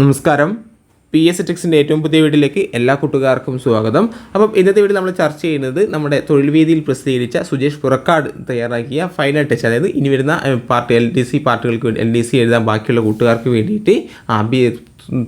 നമസ്കാരം. P S ടെക്സിന്റെ ഏറ്റവും പുതിയ വീട്ടിലേക്ക് എല്ലാ കൂട്ടുകാർക്കും സ്വാഗതം. അപ്പം ഇന്നത്തെ വീഡിയോ നമ്മൾ ചർച്ച ചെയ്യുന്നത് നമ്മുടെ തൊഴിൽ വേദിയിൽ പ്രസിദ്ധീകരിച്ച സുജേഷ് പുറക്കാട് തയ്യാറാക്കിയ ഫൈനൽ ടച്ച് അതായത് ഇനി വരുന്ന പാർട്ടി എൽ ഡി സി പാർട്ടികൾക്ക് വേണ്ടി എൽ ഡി സി എഴുതാൻ ബാക്കിയുള്ള കൂട്ടുകാർക്ക് വേണ്ടിയിട്ട്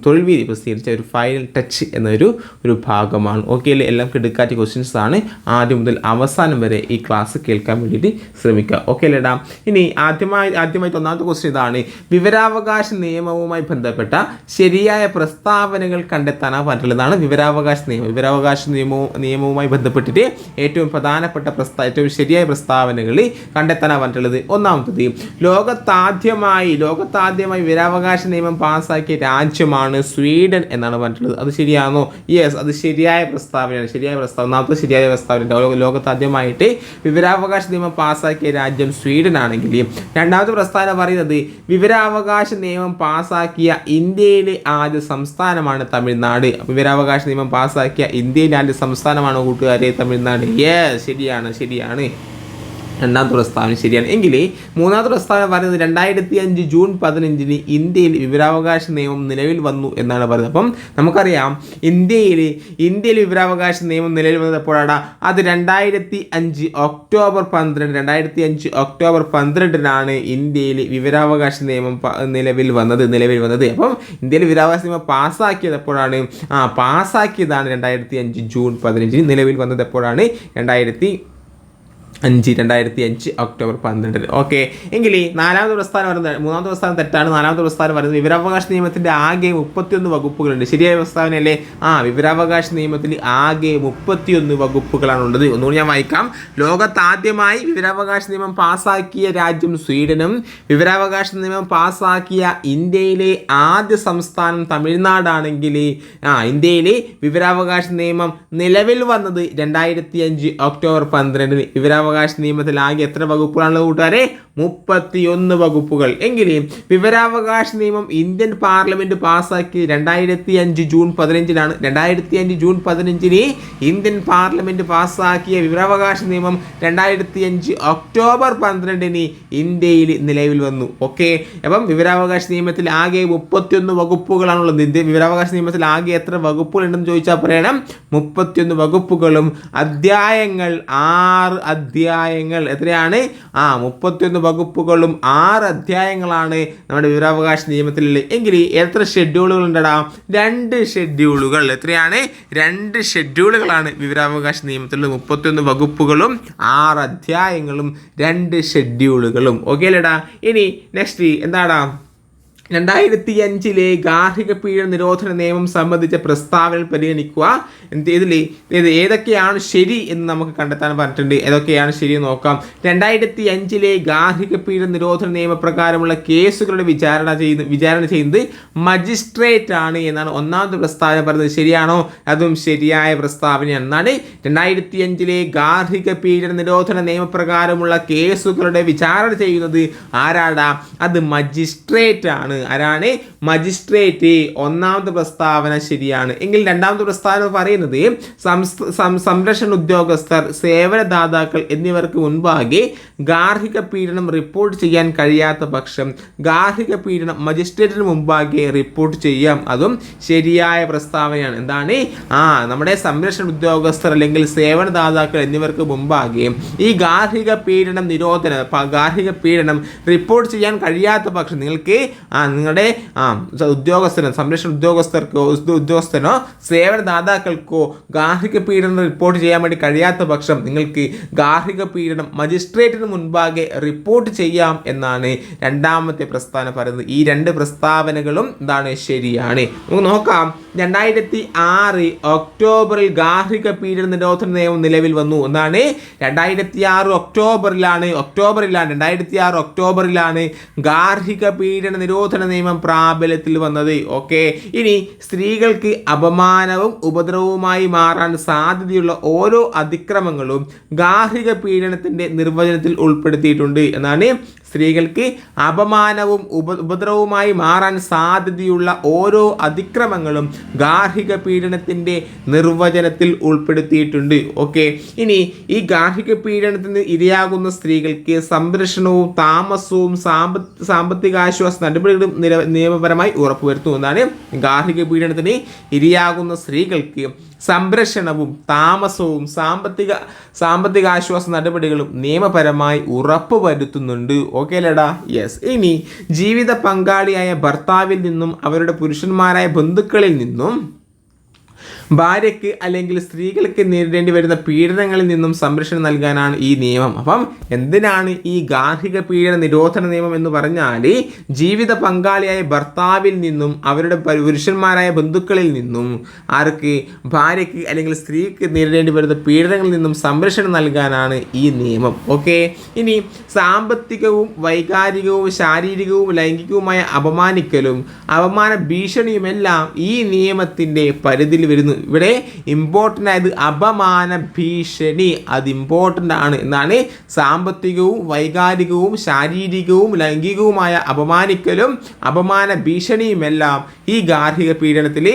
തൊഴിൽ വീതി പ്രസിദ്ധീകരിച്ച ഒരു ഫൈനൽ ടച്ച് എന്നൊരു ഒരു ഭാഗമാണ്. ഓക്കെ അല്ലേ? എല്ലാം കിടക്കാറ്റ് ക്വസ്റ്റ്യൻസ് ആണ്. ആദ്യം മുതൽ അവസാനം വരെ ഈ ക്ലാസ് കേൾക്കാൻ വേണ്ടിയിട്ട് ശ്രമിക്കുക. ഓക്കെ അല്ലേടാ? ഇനി ആദ്യമായി ആദ്യമായിട്ട് ഒന്നാമത്തെ ക്വസ്റ്റ്യൻ ഇതാണ്. വിവരാവകാശ നിയമവുമായി ബന്ധപ്പെട്ട ശരിയായ പ്രസ്താവനകൾ കണ്ടെത്താനാണ് പറഞ്ഞിട്ടുള്ളതാണ് വിവരാവകാശ നിയമം. വിവരാവകാശ നിയമവും നിയമവുമായി ബന്ധപ്പെട്ടിട്ട് ഏറ്റവും പ്രധാനപ്പെട്ട പ്രസ്താ ഏറ്റവും ശരിയായ പ്രസ്താവനകൾ കണ്ടെത്താനാണ് പറഞ്ഞിട്ടുള്ളത്. ഒന്നാമത്തത് ലോകത്താദ്യമായി ലോകത്താദ്യമായി വിവരാവകാശ നിയമം പാസ്സാക്കിയ രാജ്യമാണ് സ്വീഡൻ എന്നാണ് പറഞ്ഞിട്ടുള്ളത്. അത് ശരിയാണോ? യെസ് അത് ശരിയായ പ്രസ്താവനയാണ്. ശരിയായ പ്രസ്താവന ഒന്നാമത്തെ ശരിയായ പ്രസ്താവന ലോകത്ത് ആദ്യമായിട്ട് വിവരാവകാശ നിയമം പാസ്സാക്കിയ രാജ്യം സ്വീഡൻ ആണെങ്കിൽ. രണ്ടാമത്തെ പ്രസ്താവന പറയുന്നത് വിവരാവകാശ നിയമം പാസ്സാക്കിയ ഇന്ത്യയിലെ ആദ്യ സംസ്ഥാനമാണ് തമിഴ്നാട്. വിവരാവകാശ നിയമം പാസ്സാക്കിയ ഇന്ത്യയിലെ ആദ്യ സംസ്ഥാനമാണ് കൂട്ടുകാരെ? തമിഴ്നാട്. യെസ് ശരിയാണ് ശരിയാണ്. രണ്ടാമത്തെ പ്രസ്താവന ശരിയാണ്. എങ്കിൽ മൂന്നാമത്തെ പ്രസ്താവന പറയുന്നത് രണ്ടായിരത്തി അഞ്ച് ജൂൺ പതിനഞ്ചിന് ഇന്ത്യയിൽ വിവരാവകാശ നിയമം നിലവിൽ വന്നു എന്നാണ് പറയുന്നത്. അപ്പം നമുക്കറിയാം ഇന്ത്യയിൽ ഇന്ത്യയിൽ വിവരാവകാശ നിയമം നിലവിൽ വന്നത് എപ്പോഴാണ്? അത് രണ്ടായിരത്തി അഞ്ച് ഒക്ടോബർ പന്ത്രണ്ട് രണ്ടായിരത്തി അഞ്ച് ഒക്ടോബർ പന്ത്രണ്ടിനാണ് ഇന്ത്യയിൽ വിവരാവകാശ നിയമം നിലവിൽ വന്നത് നിലവിൽ വന്നത്. അപ്പം ഇന്ത്യയിൽ വിവരാവകാശ നിയമം പാസ്സാക്കിയത് എപ്പോഴാണ്? ആ പാസ്സാക്കിയതാണ് രണ്ടായിരത്തി അഞ്ച് ജൂൺ പതിനഞ്ചിന് നിലവിൽ വന്നത് എപ്പോഴാണ്? രണ്ടായിരത്തി അഞ്ച് രണ്ടായിരത്തി അഞ്ച് ഒക്ടോബർ പന്ത്രണ്ടിന് ഓക്കെ. എങ്കിൽ നാലാമത്തെ പ്രസ്ഥാനം വരുന്നത് മൂന്നാമത്തെ പ്രസ്ഥാനം തെറ്റാണ്. നാലാമത്തെ പ്രസ്ഥാനം വരുന്നത് വിവരാവകാശ നിയമത്തിന്റെ ആകെ മുപ്പത്തിയൊന്ന് വകുപ്പുകളുണ്ട്. ശരിയായ പ്രസ്താവനയല്ലേ? ആ വിവരാവകാശ നിയമത്തിൽ ആകെ മുപ്പത്തിയൊന്ന് വകുപ്പുകളാണ് ഉള്ളത് ഒന്നുകൂടി ഞാൻ വായിക്കാം. ലോകത്താദ്യമായി വിവരാവകാശ നിയമം പാസ്സാക്കിയ രാജ്യം സ്വീഡനും വിവരാവകാശ നിയമം പാസ്സാക്കിയ ഇന്ത്യയിലെ ആദ്യ സംസ്ഥാനം തമിഴ്നാടാണെങ്കിൽ ആ ഇന്ത്യയിലെ വിവരാവകാശ നിയമം നിലവിൽ വന്നത് രണ്ടായിരത്തി അഞ്ച് ഒക്ടോബർ പന്ത്രണ്ടിന്. വിവരാവകാശ നിയമത്തിൽ ആകെ എത്ര വകുപ്പുകളാണ് കൂട്ടുകാരെ? മുപ്പത്തിയൊന്ന് വകുപ്പുകൾ. എങ്കിലും വിവരാവകാശ നിയമം ഇന്ത്യൻ പാർലമെന്റ് പാസ്സാക്കി രണ്ടായിരത്തി അഞ്ച് ജൂൺ പതിനഞ്ചിനാണ് രണ്ടായിരത്തി അഞ്ച് ജൂൺ പതിനഞ്ചിന് ഇന്ത്യൻ പാർലമെന്റ് പാസ്സാക്കിയ വിവരാവകാശ നിയമം രണ്ടായിരത്തി അഞ്ച് ഒക്ടോബർ പന്ത്രണ്ടിന് ഇന്ത്യയിൽ നിലവിൽ വന്നു. ഓക്കെ? അപ്പം വിവരാവകാശ നിയമത്തിൽ ആകെ മുപ്പത്തിയൊന്ന് വകുപ്പുകളാണുള്ളത്. ഇന്ത്യ വിവരാവകാശ നിയമത്തിൽ ആകെ എത്ര വകുപ്പുകൾ ഉണ്ടെന്ന് ചോദിച്ചാൽ പറയണം. മുപ്പത്തിയൊന്ന് വകുപ്പുകളും അധ്യായങ്ങൾ ആറ് അധ്യായങ്ങൾ എത്രയാണ്? ആ മുപ്പത്തിയൊന്ന് വകുപ്പുകളും ആറ് അധ്യായങ്ങളാണ് നമ്മുടെ വിവരാവകാശ നിയമത്തിലുള്ളത്. എങ്കിൽ എത്ര ഷെഡ്യൂളുകൾ ഉണ്ടടാ രണ്ട് ഷെഡ്യൂളുകൾ. എത്രയാണ്? രണ്ട് ഷെഡ്യൂളുകളാണ് വിവരാവകാശ നിയമത്തിലുള്ള മുപ്പത്തിയൊന്ന് വകുപ്പുകളും ആറ് അധ്യായങ്ങളും രണ്ട് ഷെഡ്യൂളുകളും. ഓക്കെ അല്ലേടാ ഇനി നെക്സ്റ്റ് എന്താടാ? രണ്ടായിരത്തി അഞ്ചിലെ ഗാർഹിക പീഡന നിരോധന നിയമം സംബന്ധിച്ച പ്രസ്താവനകൾ പരിഗണിക്കുക. ഇതിൽ ഇത് ഏതൊക്കെയാണ് ശരി എന്ന് നമുക്ക് കണ്ടെത്താൻ പറഞ്ഞിട്ടുണ്ട്. ഏതൊക്കെയാണ് ശരി എന്ന് നോക്കാം. രണ്ടായിരത്തി അഞ്ചിലെ ഗാർഹിക പീഡന നിരോധന നിയമപ്രകാരമുള്ള കേസുകളുടെ വിചാരണ ചെയ്യുന്ന വിചാരണ ചെയ്യുന്നത് മജിസ്ട്രേറ്റ് ആണ് എന്നാണ് ഒന്നാമത്തെ പ്രസ്താവന പറയുന്നത് ശരിയാണോ? അതും ശരിയായ പ്രസ്താവനയാണ് എന്നാണ് രണ്ടായിരത്തി അഞ്ചിലെ ഗാർഹിക പീഡന നിരോധന നിയമപ്രകാരമുള്ള കേസുകളുടെ വിചാരണ ചെയ്യുന്നത് ആരാടാ? അത് മജിസ്ട്രേറ്റ് ആണ് ആരാണ്? മജിസ്ട്രേറ്റ്. ഒന്നാമത്തെ പ്രസ്താവന ശരിയാണ്. എങ്കിൽ രണ്ടാമത്തെ പ്രസ്താവന പറയുന്നത് സംരക്ഷണ ഉദ്യോഗസ്ഥർ സേവനദാതാക്കൾ എന്നിവർക്ക് മുൻപാകെ ഗാർഹിക പീഡനം റിപ്പോർട്ട് ചെയ്യാൻ കഴിയാത്ത പക്ഷം ഗാർഹിക പീഡനം മജിസ്ട്രേറ്റിന് മുമ്പാകെ റിപ്പോർട്ട് ചെയ്യാം. അതും ശരിയായ പ്രസ്താവനയാണ്. എന്താണ്? ആ നമ്മുടെ സംരക്ഷണ ഉദ്യോഗസ്ഥർ അല്ലെങ്കിൽ സേവനദാതാക്കൾ എന്നിവർക്ക് മുമ്പാകെ ഈ ഗാർഹിക പീഡനം നിരോധന ഗാർഹിക പീഡനം റിപ്പോർട്ട് ചെയ്യാൻ കഴിയാത്ത പക്ഷം നിങ്ങൾക്ക് ആ നിങ്ങളുടെ ആ ഉദ്യോഗസ്ഥനോ സംരക്ഷണ ഉദ്യോഗസ്ഥർക്കോ ഉദ്യോ- ഉദ്യോഗസ്ഥനോ സേവനദാതാക്കൾക്കോ ഗാർഹിക പീഡനം റിപ്പോർട്ട് ചെയ്യാൻ വേണ്ടി കഴിയാത്ത പക്ഷം നിങ്ങൾക്ക് ഗാർഹിക പീഡനം മജിസ്ട്രേറ്റിന് മുൻപാകെ റിപ്പോർട്ട് ചെയ്യാം എന്നാണ് രണ്ടാമത്തെ പ്രസ്താവന പറയുന്നത്. ഈ രണ്ട് പ്രസ്താവനകളും എന്താണ് ശരിയാണ്. നമുക്ക് നോക്കാം. രണ്ടായിരത്തി ആറ് ഒക്ടോബറിൽ ഗാർഹിക പീഡന നിരോധന നിയമം നിലവിൽ വന്നു. എന്നാണ് രണ്ടായിരത്തി ആറ് ഒക്ടോബറിലാണ് ഒക്ടോബറിലാണ് രണ്ടായിരത്തി ആറ് ഒക്ടോബറിലാണ് ഗാർഹിക പീഡന നിരോധന നിയമം പ്രാബല്യത്തിൽ വന്നത് ഓക്കെ ഇനി സ്ത്രീകൾക്ക് അപമാനവും ഉപദ്രവവുമായി മാറാൻ സാധ്യതയുള്ള ഓരോ അതിക്രമങ്ങളും ഗാർഹിക പീഡനത്തിന്റെ നിർവചനത്തിൽ ഉൾപ്പെടുത്തിയിട്ടുണ്ട്. എന്നാണ് സ്ത്രീകൾക്ക് അപമാനവും ഉപ ഉപദ്രവവുമായി മാറാൻ സാധ്യതയുള്ള ഓരോ അതിക്രമങ്ങളും ഗാർഹിക പീഡനത്തിന്റെ നിർവചനത്തിൽ ഉൾപ്പെടുത്തിയിട്ടുണ്ട് ഓക്കെ ഇനി ഈ ഗാർഹിക പീഡനത്തിന് ഇരയാകുന്ന സ്ത്രീകൾക്ക് സംരക്ഷണവും താമസവും സാമ്പ സാമ്പത്തികാശ്വാസ നടപടികൾ വീണ്ടും നില നിയമപരമായി ഉറപ്പുവരുത്തുന്നതാണ് ഗാർഹിക പീഡനത്തിന് ഇരയാകുന്ന സ്ത്രീകൾക്ക് സംരക്ഷണവും താമസവും സാമ്പത്തിക സാമ്പത്തിക ആശ്വാസ നടപടികളും നിയമപരമായി ഉറപ്പുവരുത്തുന്നുണ്ട്. ഓക്കെ ലടാ? യെസ് ഇനി ജീവിത പങ്കാളിയായ ഭർത്താവിൽ നിന്നും അവരുടെ പുരുഷന്മാരായ ബന്ധുക്കളിൽ നിന്നും ഭാര്യയ്ക്ക് അല്ലെങ്കിൽ സ്ത്രീകൾക്ക് നേരിടേണ്ടി വരുന്ന പീഡനങ്ങളിൽ നിന്നും സംരക്ഷണം നൽകാനാണ് ഈ നിയമം. അപ്പം എന്തിനാണ് ഈ ഗാർഹിക പീഡന നിരോധന നിയമം എന്ന് പറഞ്ഞാൽ ജീവിത പങ്കാളിയായ ഭർത്താവിൽ നിന്നും അവരുടെ പുരുഷന്മാരായ ബന്ധുക്കളിൽ നിന്നും ആർക്ക് ഭാര്യയ്ക്ക് അല്ലെങ്കിൽ സ്ത്രീക്ക് നേരിടേണ്ടി വരുന്ന പീഡനങ്ങളിൽ നിന്നും സംരക്ഷണം നൽകാനാണ് ഈ നിയമം. ഓക്കെ? ഇനി സാമ്പത്തികവും വൈകാരികവും ശാരീരികവും ലൈംഗികവുമായ അപമാനിക്കലും അപമാന ഭീഷണിയുമെല്ലാം ഈ നിയമത്തിന്റെ പരിധിയിൽ വരുന്നു. ഇവിടെ ഇമ്പോർട്ടന്റ് ആയത് അപമാന ഭീഷണി. അത് ഇമ്പോർട്ടന്റ് ആണ് എന്നാണ് സാമ്പത്തികവും വൈകാരികവും ശാരീരികവും ലൈംഗികവുമായ അപമാനിക്കലും അപമാന ഭീഷണിയുമെല്ലാം ഈ ഗാർഹിക പീഡനത്തിൽ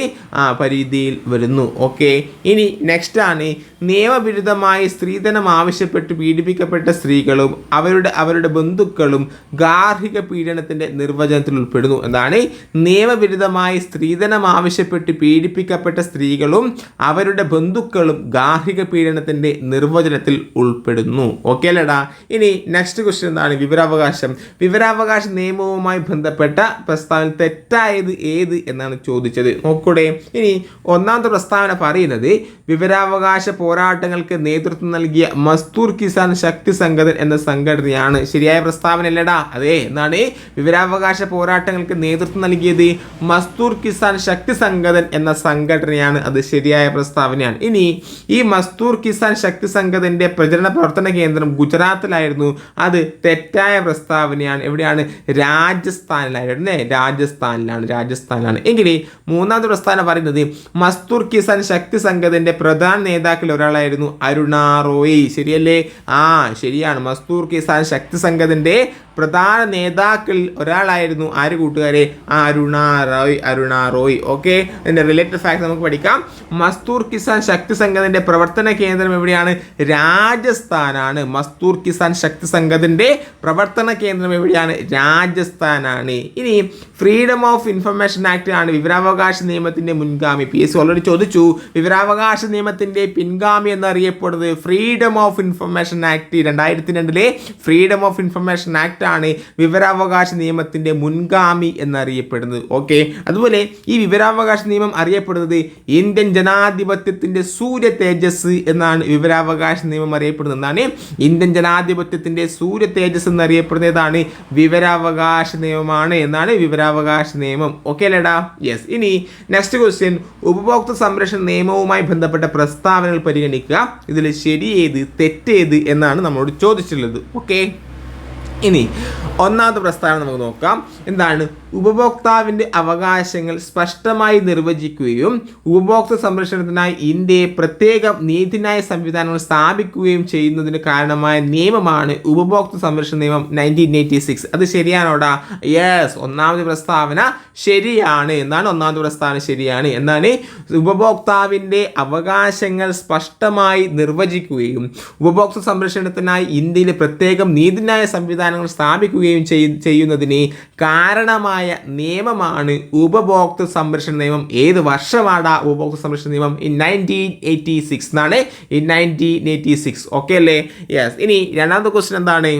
പരിധിയിൽ വരുന്നു. ഓക്കെ ഇനി നെക്സ്റ്റ് ആണ് നിയമവിരുദ്ധമായി സ്ത്രീധനം ആവശ്യപ്പെട്ട് പീഡിപ്പിക്കപ്പെട്ട സ്ത്രീകളും അവരുടെ അവരുടെ ബന്ധുക്കളും ഗാർഹിക പീഡനത്തിന്റെ നിർവചനത്തിൽ ഉൾപ്പെടുന്നു. എന്താണ്? നിയമവിരുദ്ധമായി സ്ത്രീധനം ആവശ്യപ്പെട്ട് പീഡിപ്പിക്കപ്പെട്ട സ്ത്രീകളും അവരുടെ ബന്ധുക്കളും ഗാർഹിക പീഡനത്തിന്റെ നിർവചനത്തിൽ ഉൾപ്പെടുന്നു. ഓക്കെ അല്ലേടാ? ഇനി നെക്സ്റ്റ് ക്വസ്റ്റ്യൻ എന്താണ്? വിവരാവകാശം. വിവരാവകാശ നിയമവുമായി ബന്ധപ്പെട്ട പ്രസ്താവന തെറ്റായത് ഏത് എന്നാണ് ചോദിച്ചത്. നോക്കൂടെ. ഇനി ഒന്നാമത്തെ പ്രസ്താവന പറയുന്നത് വിവരാവകാശ പോരാട്ടങ്ങൾക്ക് നേതൃത്വം നൽകിയ മസ്തൂർ കിസാൻ ശക്തി സംഘടൻ എന്ന സംഘടനയാണ്. ശരിയായ പ്രസ്താവന അല്ലടാ? അതെ എന്നാണ് വിവരാവകാശ പോരാട്ടങ്ങൾക്ക് നേതൃത്വം നൽകിയത് മസ്തൂർ കിസാൻ ശക്തി സംഘടൻ എന്ന സംഘടനയാണ്. അത് ശരിയായ പ്രസ്താവനയാണ്. ഇനി ഈ മസ്തൂർ കിസാൻ ശക്തി സംഘത്തിന്റെ പ്രചരണ പ്രവർത്തന കേന്ദ്രം ഗുജറാത്തിലായിരുന്നു. അത് തെറ്റായ പ്രസ്താവനയാണ്. എവിടെയാണ്? രാജസ്ഥാനിലായിരുന്നു അല്ലേ? രാജസ്ഥാനിലാണ് രാജസ്ഥാനിലാണ്. എങ്കിൽ മൂന്നാമത്തെ പ്രസ്താവന പറയുന്നത് മസ്തൂർ കിസാൻ ശക്തി സംഘത്തിന്റെ പ്രധാന നേതാക്കളിൽ ഒരാളായിരുന്നു അരുണ റോയി. ശരിയല്ലേ? ആ ശരിയാണ്. മസ്തൂർ കിസാൻ ശക്തി സംഘത്തിന്റെ പ്രധാന നേതാക്കളിൽ ഒരാളായിരുന്നു ആര് കൂട്ടുകാരെ? അരുണ റോയ് അരുണ റോയ്. ഓക്കെ അതിന്റെ റിലേറ്റഡ് ഫാക്ട് നമുക്ക് പഠിക്കാം. മസ്തൂർ കിസാൻ ശക്തി സംഘത്തിന്റെ പ്രവർത്തന കേന്ദ്രം എവിടെയാണ്? രാജസ്ഥാനാണ്. മസ്തൂർ കിസാൻ ശക്തി സംഘത്തിന്റെ പ്രവർത്തന കേന്ദ്രം എവിടെയാണ്? രാജസ്ഥാനാണ്. ഇനി ഫ്രീഡം ഓഫ് ഇൻഫർമേഷൻ ആക്ട് ആണ് വിവരാവകാശ നിയമത്തിന്റെ മുൻഗാമി. പി എസ് ഓൾറെഡി ചോദിച്ചു. വിവരാവകാശ നിയമത്തിന്റെ പിൻഗാമി എന്നറിയപ്പെടുന്നത് ഫ്രീഡം ഓഫ് ഇൻഫർമേഷൻ ആക്ട് രണ്ടായിരത്തി രണ്ടിലെ ഫ്രീഡം ഓഫ് ഇൻഫർമേഷൻ ആക്ട് ആണ് വിവരാവകാശ നിയമത്തിന്റെ മുൻഗാമി എന്നറിയപ്പെടുന്നത്? ഓക്കെ. അതുപോലെ ഈ വിവരാവകാശ നിയമം അറിയപ്പെടുന്നത് ഇന്ത്യൻ ജനാധിപത്യത്തിന്റെ സൂര്യ തേജസ് എന്നാണ് വിവരാവകാശ നിയമം അറിയപ്പെടുന്നത്. എന്താണ്? ഇന്ത്യൻ ജനാധിപത്യത്തിന്റെ സൂര്യ തേജസ് എന്നറിയപ്പെടുന്നതാണ് വിവരാവകാശ നിയമമാണ് എന്നാണ് വിവരാവകാശ നിയമം. ഓക്കെ അല്ലേടാ? യെസ് ഇനി നെക്സ്റ്റ് ക്വസ്റ്റ്യൻ ഉപഭോക്തൃ സംരക്ഷണ നിയമവുമായി ബന്ധപ്പെട്ട പ്രസ്താവനകൾ പരിഗണിക്കുക. ഇതിൽ ശരിയേത് തെറ്റേത് എന്നാണ് നമ്മളോട് ചോദിച്ചിട്ടുള്ളത്. ഓക്കെ. ഇനി ഒന്നാമത്തെ പ്രസ്താവന നമുക്ക് നോക്കാം. എന്താണ്? ഉപഭോക്താവിന്റെ അവകാശങ്ങൾ സ്പഷ്ടമായി നിർവചിക്കുകയും ഉപഭോക്തൃ സംരക്ഷണത്തിനായി ഇന്ത്യയെ പ്രത്യേക നീതിന്യായ സംവിധാനങ്ങൾ സ്ഥാപിക്കുകയും ചെയ്യുന്നതിന് കാരണമായ നിയമമാണ് ഉപഭോക്തൃ സംരക്ഷണ നിയമം നയന്റീൻ എയ്റ്റി സിക്സ് അത് ശരിയാണോടാ? യെസ് ഒന്നാമത് പ്രസ്താവന ശരിയാണ്. എന്നാണ് ഒന്നാമത് പ്രസ്താവന ശരിയാണ്? എന്നാണ് ഉപഭോക്താവിന്റെ അവകാശങ്ങൾ സ്പഷ്ടമായി നിർവചിക്കുകയും ഉപഭോക്തൃ സംരക്ഷണത്തിനായി ഇന്ത്യയിൽ പ്രത്യേകം നീതിന്യായ സംവിധാനങ്ങൾ സ്ഥാപിക്കുകയും ചെയ്- ചെയ്യുന്നതിന് കാരണമായ നിയമമാണ് ഉപഭോക്തൃ സംരക്ഷണ നിയമം. ഏത് വർഷമാണ് ഉപഭോക്തൃ സംരക്ഷണ നിയമം? ഇൻ നയന്റീൻ എയ്റ്റി സിക്സ് എന്നാണ്. In nineteen eighty six okay അല്ലേ? യെസ് ഇനി രണ്ടാമത്തെ ക്വസ്റ്റ്യൻ എന്താണ്?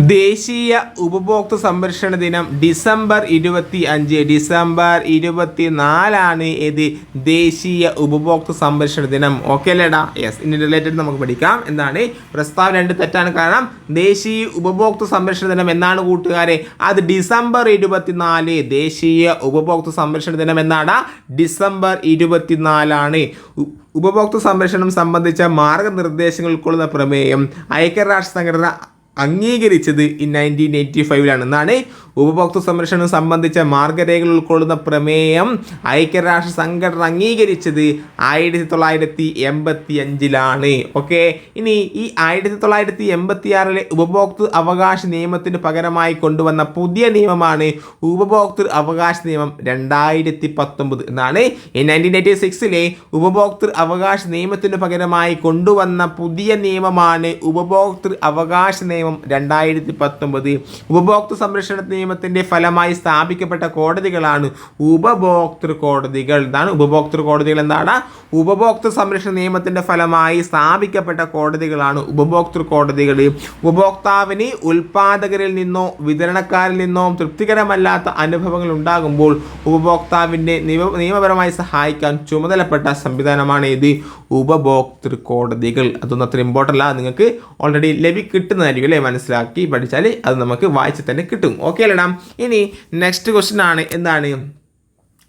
ദേശീയ ഉപഭോക്തൃ സംരക്ഷണ ദിനം ഡിസംബർ ഇരുപത്തി അഞ്ച് ഡിസംബർ ഇരുപത്തി നാലാണ് ഏത് ദേശീയ ഉപഭോക്തൃ സംരക്ഷണ ദിനം. ഓക്കെ അല്ലേടാ? യെസ് ഇനി റിലേറ്റഡ് നമുക്ക് പഠിക്കാം. എന്താണ്? പ്രസ്താവന രണ്ട് തെറ്റാണ്. കാരണം ദേശീയ ഉപഭോക്തൃ സംരക്ഷണ ദിനം എന്നാണ് കൂട്ടുകാരെ. അത് ഡിസംബർ ഇരുപത്തിനാല് ദേശീയ ഉപഭോക്തൃ സംരക്ഷണ ദിനം എന്നാണ് ഡിസംബർ ഇരുപത്തിനാലാണ്. നാലാണ് ഉപഭോക്തൃ സംരക്ഷണം സംബന്ധിച്ച മാർഗനിർദ്ദേശങ്ങൾ ഉൾക്കൊള്ളുന്ന പ്രമേയം. ഐക്യരാഷ്ട്ര സംഘടന അംഗീകരിച്ചത് ഈ നയന്റീൻ എയ്റ്റി ഫൈവിലാണ് എന്നാണ് ഉപഭോക്തൃ സംരക്ഷണം സംബന്ധിച്ച മാർഗരേഖകൾ ഉൾക്കൊള്ളുന്ന പ്രമേയം. ഐക്യരാഷ്ട്ര സംഘടന അംഗീകരിച്ചത് ആയിരത്തി തൊള്ളായിരത്തി എൺപത്തി അഞ്ചിലാണ് ഓക്കെ? ഇനി ഈ ആയിരത്തി തൊള്ളായിരത്തി എൺപത്തി ആറിലെ ഉപഭോക്തൃ അവകാശ നിയമത്തിന് പകരമായി കൊണ്ടുവന്ന പുതിയ നിയമമാണ് ഉപഭോക്തൃ അവകാശ നിയമം രണ്ടായിരത്തി പത്തൊമ്പത് എന്നാണ്. ഈ നയന്റീൻ എയ്റ്റി സിക്സിലെ ഉപഭോക്തൃ അവകാശ നിയമത്തിന് പകരമായി കൊണ്ടുവന്ന പുതിയ നിയമമാണ് ഉപഭോക്തൃ അവകാശ നിയമം. രണ്ടായിരത്തി പത്തൊമ്പത് ഉപഭോക്തൃ സംരക്ഷണ നിയമത്തിന്റെ ഫലമായി സ്ഥാപിക്കപ്പെട്ട കോടതികളാണ് ഉപഭോക്തൃ കോടതികൾ. എന്താണ് ഉപഭോക്തൃ കോടതികൾ എന്താണ്? ഉപഭോക്തൃ സംരക്ഷണ നിയമത്തിന്റെ ഫലമായി സ്ഥാപിക്കപ്പെട്ട കോടതികളാണ് ഉപഭോക്തൃ കോടതികൾ. ഉപഭോക്താവിന് ഉൽപാദകരിൽ നിന്നോ വിതരണക്കാരിൽ നിന്നോ തൃപ്തികരമല്ലാത്ത അനുഭവങ്ങൾ ഉണ്ടാകുമ്പോൾ ഉപഭോക്താവിന്റെ നിയമ നിയമപരമായി സഹായിക്കാൻ ചുമതലപ്പെട്ട സംവിധാനമാണ് ഇത്. ഉപഭോക്തൃ കോടതികൾ. അതൊന്നും അത്ര ഇമ്പോർട്ടന്റ് അല്ല. നിങ്ങൾക്ക് ഓൾറെഡി ലഭി കിട്ടുന്നതായിരിക്കും അല്ലേ മനസ്സിലാക്കി പഠിച്ചാൽ അത് നമുക്ക് വായിച്ച് തന്നെ കിട്ടും. ഓക്കെ അല്ലടാ? ഇനി നെക്സ്റ്റ് ക്വസ്റ്റ്യൻ ആണ്. എന്താണ്?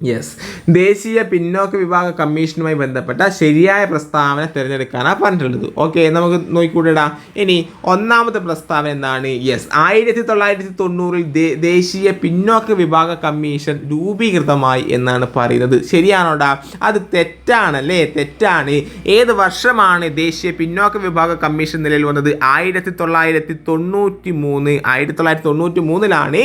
യെസ് ദേശീയ പിന്നോക്ക വിഭാഗ കമ്മീഷനുമായി ബന്ധപ്പെട്ട ശരിയായ പ്രസ്താവന തിരഞ്ഞെടുക്കാനാണ് പറഞ്ഞിട്ടുള്ളത്. ഓക്കെ നമുക്ക് നോക്കിക്കൂടെടാ. ഇനി ഒന്നാമത്തെ പ്രസ്താവന എന്താണ്? യെസ് ആയിരത്തി തൊള്ളായിരത്തി തൊണ്ണൂറിൽ ദേശീയ പിന്നോക്ക വിഭാഗ കമ്മീഷൻ രൂപീകൃതമായി എന്നാണ് പറയുന്നത്. ശരിയാണോടാ? അത് തെറ്റാണല്ലേ? തെറ്റാണ്. ഏത് വർഷമാണ് ദേശീയ പിന്നോക്ക വിഭാഗ കമ്മീഷൻ നിലയിൽ വന്നത്? ആയിരത്തി തൊള്ളായിരത്തി തൊണ്ണൂറ്റി മൂന്ന് ആയിരത്തി തൊള്ളായിരത്തി തൊണ്ണൂറ്റി മൂന്നിലാണ്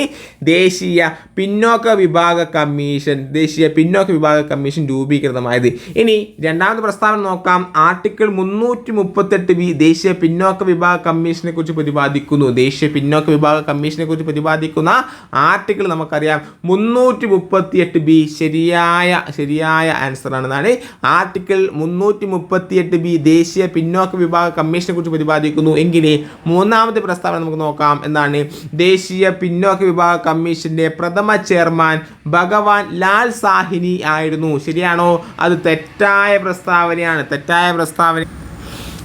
ദേശീയ പിന്നോക്ക വിഭാഗ കമ്മീഷൻ ദേശീയ പിന്നോക്ക വിഭാഗ കമ്മീഷൻ രൂപീകൃതമായത്. ഇനി രണ്ടാമത്തെ പ്രസ്താവന നോക്കാം. ആർട്ടിക്കിൾ മുന്നൂറ്റി മുപ്പത്തെട്ട് ബി ദേശീയ പിന്നോക്ക വിഭാഗ കമ്മീഷനെ കുറിച്ച് പ്രതിപാദിക്കുന്നു. ദേശീയ പിന്നോക്ക വിഭാഗ കമ്മീഷനെ കുറിച്ച് പ്രതിപാദിക്കുന്ന ആർട്ടിക്കിൾ നമുക്കറിയാം. മുന്നൂറ്റി മുപ്പത്തിയെട്ട് ബി ശരിയായ ശരിയായ ആൻസർ ആണെന്നാണ്. ആർട്ടിക്കിൾ മുന്നൂറ്റി മുപ്പത്തിയെട്ട് ബി ദേശീയ പിന്നോക്ക വിഭാഗ കമ്മീഷനെ കുറിച്ച് പ്രതിപാദിക്കുന്നു. എങ്കിലേ മൂന്നാമത്തെ പ്രസ്താവന നമുക്ക് നോക്കാം. എന്താണ്? ദേശീയ പിന്നോക്ക വിഭാഗ കമ്മീഷന്റെ പ്രഥമ ചെയർമാൻ ഭഗവാൻ ലാൽ സാഹിനി ആയിരുന്നു. ശരിയാണോ? അത് തെറ്റായ പ്രസ്താവനയാണ്. തെറ്റായ പ്രസ്താവന.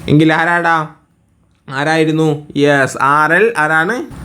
എങ്കിൽ ആരാടാ? ആരായിരുന്നു? യെസ് ആർ എൽ ആരാണ്?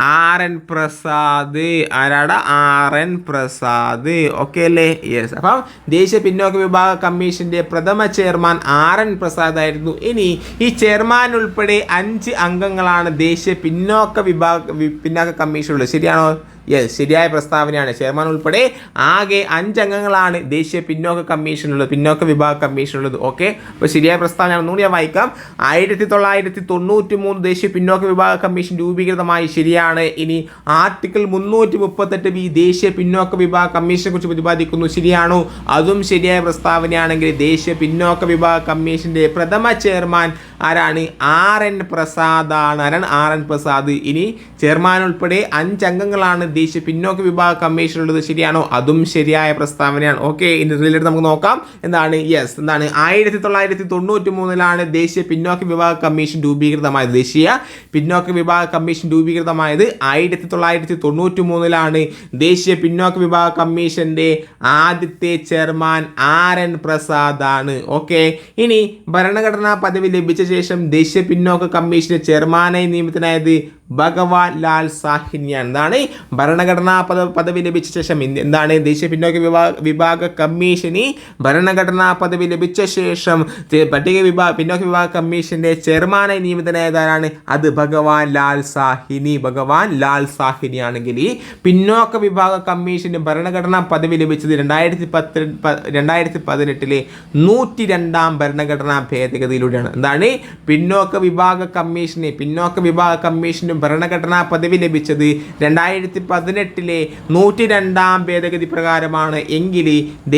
R N Prasad. ആരാടാ? R N Prasad. ഓക്കെ അല്ലേ? യെസ്. അപ്പം ദേശീയ പിന്നോക്ക വിഭാഗ കമ്മീഷന്റെ പ്രഥമ ചെയർമാൻ ആർ എൻ പ്രസാദ് ആയിരുന്നു. ഇനി ഈ ചെയർമാൻ ഉൾപ്പെടെ അഞ്ച് അംഗങ്ങളാണ് ദേശീയ പിന്നോക്ക വിഭാഗ പിന്നോക്ക പിന്നാക്ക കമ്മീഷനുള്ളത്. ശരിയാണോ? യെസ് ശരിയായ പ്രസ്താവനയാണ്. ചെയർമാൻ ഉൾപ്പെടെ ആകെ അഞ്ചംഗങ്ങളാണ് ദേശീയ പിന്നോക്ക കമ്മീഷനുള്ളത് പിന്നോക്ക വിഭാഗ കമ്മീഷനുള്ളത്. ഓക്കെ? അപ്പോൾ ശരിയായ പ്രസ്താവന ഒന്നുകൂടി ഞാൻ വായിക്കാം. ആയിരത്തി തൊള്ളായിരത്തി തൊണ്ണൂറ്റി മൂന്ന് ദേശീയ പിന്നോക്ക വിഭാഗ കമ്മീഷൻ രൂപീകൃതമായി ശരിയാണ്. ഇനി ആർട്ടിക്കിൾ മുന്നൂറ്റി മുപ്പത്തെട്ട് ബി ദേശീയ പിന്നോക്ക വിഭാഗ കമ്മീഷനെ കുറിച്ച് പ്രതിപാദിക്കുന്നു. ശരിയാണോ? അതും ശരിയായ പ്രസ്താവനയാണെങ്കിൽ ദേശീയ പിന്നോക്ക വിഭാഗ കമ്മീഷന്റെ പ്രഥമ ചെയർമാൻ ആരാണ്? ആർ എൻ പ്രസാദ് ആണ്. ആരാണ് ആർ എൻ പ്രസാദ്? ഇനി ചെയർമാൻ ഉൾപ്പെടെ അഞ്ചംഗങ്ങളാണ് ദേശീയ പിന്നോക്ക വിഭാഗ കമ്മീഷൻ ഉള്ളത്. ശരിയാണോ? അതും ശരിയായ പ്രസ്താവനയാണ്. ഓക്കെ ഇനി റിലേറ്റഡ് നമുക്ക് നോക്കാം. എന്താണ്? യെസ് എന്താണ്? ആയിരത്തി തൊള്ളായിരത്തി തൊണ്ണൂറ്റി മൂന്നിലാണ് ദേശീയ പിന്നോക്ക വിഭാഗ കമ്മീഷൻ രൂപീകൃതമായത്. ദേശീയ പിന്നോക്ക വിഭാഗ കമ്മീഷൻ രൂപീകൃതമായത് ആയിരത്തി തൊള്ളായിരത്തി തൊണ്ണൂറ്റി മൂന്നിലാണ് ദേശീയ പിന്നോക്ക വിഭാഗ കമ്മീഷന്റെ ആദ്യത്തെ ചെയർമാൻ ആർ എൻ പ്രസാദ് ആണ് ഓക്കെ ഇനി ഭരണഘടനാ പദവി ലഭിച്ച ശേഷം ദേശീയ പിന്നോക്ക കമ്മീഷന്റെ ചെയർമാനായി നിയമിതനായത് ഭഗവാൻ ലാൽ സാഹിനിയാണ് എന്താണ്? ഭരണഘടനാ പദ പദവി ലഭിച്ച ശേഷം എന്ത്- എന്താണ്? ദേശീയ പിന്നോക്ക വിഭാഗ വിഭാഗ കമ്മീഷന് ഭരണഘടനാ പദവി ലഭിച്ച ശേഷം പട്ടിക വിഭാഗ പിന്നോക്ക വിഭാഗ കമ്മീഷന്റെ ചെയർമാനായി നിയമിതനായതാരാണ്? അത് ഭഗവാൻ ലാൽ സാഹിനി. ഭഗവാൻ ലാൽ സാഹിനി ആണെങ്കിൽ ഈ പിന്നോക്ക വിഭാഗ കമ്മീഷന് ഭരണഘടനാ പദവി ലഭിച്ചത് രണ്ടായിരത്തി പത്ത് രണ്ടായിരത്തി പതിനെട്ടിലെ നൂറ്റി രണ്ടാം ഭരണഘടനാ ഭേദഗതിയിലൂടെയാണ്. എന്താണ്? പിന്നോക്ക വിഭാഗ കമ്മീഷന് പിന്നോക്ക വിഭാഗ കമ്മീഷന് ഭരണഘടനാ പദവി ലഭിച്ചത് രണ്ടായിരത്തി പതിനെട്ടിലെ നൂറ്റി രണ്ടാം ഭേദഗതി പ്രകാരമാണ്. എങ്കിൽ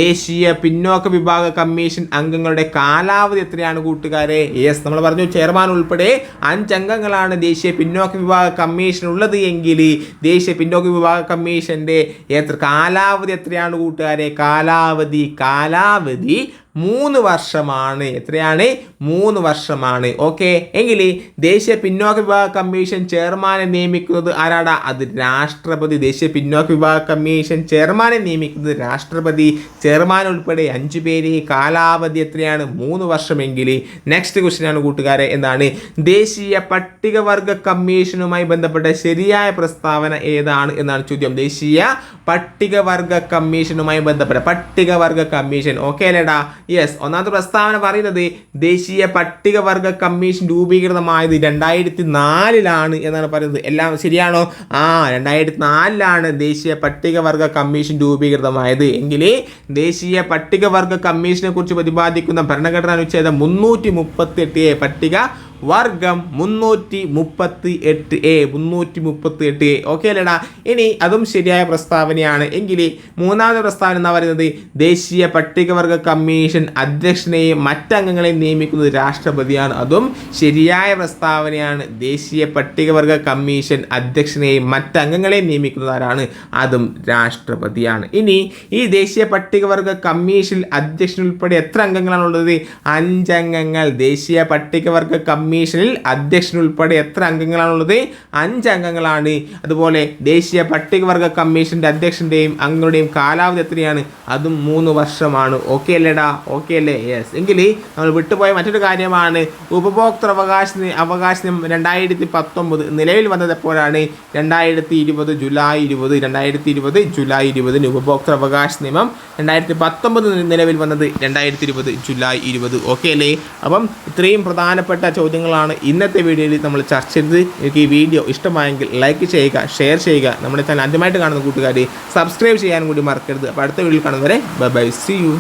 ദേശീയ പിന്നോക്ക വിഭാഗ കമ്മീഷൻ അംഗങ്ങളുടെ കാലാവധി എത്രയാണ് കൂട്ടുകാരെ? യെസ് നമ്മൾ പറഞ്ഞു ചെയർമാൻ ഉൾപ്പെടെ അഞ്ചംഗങ്ങളാണ് ദേശീയ പിന്നോക്ക വിഭാഗ കമ്മീഷൻ ഉള്ളത് എങ്കിൽ ദേശീയ പിന്നോക്ക വിഭാഗ കമ്മീഷന്റെ എത്ര കാലാവധി എത്രയാണ് കൂട്ടുകാരെ? കാലാവധി കാലാവധി മൂന്ന് വർഷമാണ്. എത്രയാണ്? മൂന്ന് വർഷമാണ്. ഓക്കെ എങ്കിൽ ദേശീയ പിന്നോക്ക വിഭാഗ കമ്മീഷൻ ചെയർമാനെ നിയമിക്കുന്നത് ആരാടാ? അത് രാഷ്ട്രപതി. ദേശീയ പിന്നോക്ക വിഭാഗ കമ്മീഷൻ ചെയർമാനെ നിയമിക്കുന്നത് രാഷ്ട്രപതി. ചെയർമാൻ ഉൾപ്പെടെ അഞ്ചു പേര്. കാലാവധി എത്രയാണ്? മൂന്ന് വർഷമെങ്കിൽ നെക്സ്റ്റ് ക്വസ്റ്റ്യൻ ആണ് കൂട്ടുകാരെ. എന്താണ്? ദേശീയ പട്ടികവർഗ കമ്മീഷനുമായി ബന്ധപ്പെട്ട ശരിയായ പ്രസ്താവന ഏതാണ് എന്നാണ് ചോദ്യം. ദേശീയ പട്ടികവർഗ കമ്മീഷനുമായി ബന്ധപ്പെട്ട പട്ടികവർഗ കമ്മീഷൻ. ഓക്കെ അല്ലേടാ? യെസ് ഒന്നാമത്തെ പ്രസ്താവന പറയുന്നത് ദേശീയ പട്ടികവർഗ കമ്മീഷൻ രൂപീകൃതമായത് രണ്ടായിരത്തി നാലിലാണ് എന്നാണ് പറയുന്നത്. എല്ലാം ശരിയാണോ? ആ രണ്ടായിരത്തി നാലിലാണ് ദേശീയ പട്ടികവർഗ കമ്മീഷൻ രൂപീകൃതമായത്. എങ്കിൽ ദേശീയ പട്ടികവർഗ കമ്മീഷനെ കുറിച്ച് പ്രതിപാദിക്കുന്ന ഭരണഘടനാ അനുച്ഛേദം മുന്നൂറ്റി മുപ്പത്തി എട്ട് പട്ടിക വർഗം മുന്നൂറ്റി മുപ്പത്തി എട്ട് എ മുന്നൂറ്റി മുപ്പത്തി എട്ട് എ. ഓക്കെ അല്ലേടാ? ഇനി അതും ശരിയായ പ്രസ്താവനയാണ്. എങ്കിൽ മൂന്നാമത്തെ പ്രസ്താവന എന്ന് പറയുന്നത് ദേശീയ പട്ടികവർഗ കമ്മീഷൻ അധ്യക്ഷനെയും മറ്റംഗങ്ങളെയും നിയമിക്കുന്നത് രാഷ്ട്രപതിയാണ്. അതും ശരിയായ പ്രസ്താവനയാണ്. ദേശീയ പട്ടികവർഗ കമ്മീഷൻ അധ്യക്ഷനെയും മറ്റംഗങ്ങളെയും നിയമിക്കുന്നത് ആരാണ് അതും രാഷ്ട്രപതിയാണ്. ഇനി ഈ ദേശീയ പട്ടികവർഗ കമ്മീഷൻ അധ്യക്ഷൻ ഉൾപ്പെടെ എത്ര അംഗങ്ങളാണുള്ളത്? അഞ്ചംഗങ്ങൾ. ദേശീയ പട്ടികവർഗ കമ്മീഷനിൽ അധ്യക്ഷനുൾപ്പെടെ എത്ര അംഗങ്ങളാണുള്ളത്? അഞ്ച് അംഗങ്ങളാണ്. അതുപോലെ ദേശീയ പട്ടികവർഗ കമ്മീഷന്റെ അധ്യക്ഷന്റെയും അംഗങ്ങളുടെയും കാലാവധി എത്രയാണ്? അതും മൂന്ന് വർഷമാണ്. ഓക്കെ അല്ലേടാ? ഓക്കെ അല്ലേ? യെസ് എങ്കിൽ നമ്മൾ വിട്ടുപോയ മറ്റൊരു കാര്യമാണ്. ഉപഭോക്തൃ അവകാശ രണ്ടായിരത്തി പത്തൊമ്പത് നിലവിൽ വന്നത് എപ്പോഴാണ്? രണ്ടായിരത്തി ഇരുപത് ജൂലൈ ഇരുപത് രണ്ടായിരത്തി ഇരുപത് ജൂലൈ ഇരുപതിന് ഉപഭോക്തൃ അവകാശ നിയമം രണ്ടായിരത്തി പത്തൊമ്പത് നിലവിൽ വന്നത് രണ്ടായിരത്തി ഇരുപത് ജൂലൈ ഇരുപത്. ഓക്കെ അല്ലേ? അപ്പം ഇത്രയും പ്രധാനപ്പെട്ട ചോദ്യങ്ങളാണ് ഇന്നത്തെ വീഡിയോയിൽ നമ്മൾ ചർച്ച ചെയ്തത്. എനിക്ക് ഈ വീഡിയോ ഇഷ്ടമായെങ്കിൽ ലൈക്ക് ചെയ്യുക ഷെയർ ചെയ്യുക. നമ്മുടെ ചാനൽ ആദ്യമായിട്ട് കാണുന്ന കൂട്ടുകാർ സബ്സ്ക്രൈബ് ചെയ്യാനും കൂടി മറക്കരുത്. അപ്പോൾ അടുത്ത വീഡിയോയിൽ കാണുന്നവരെ ബൈ ബൈ സി യു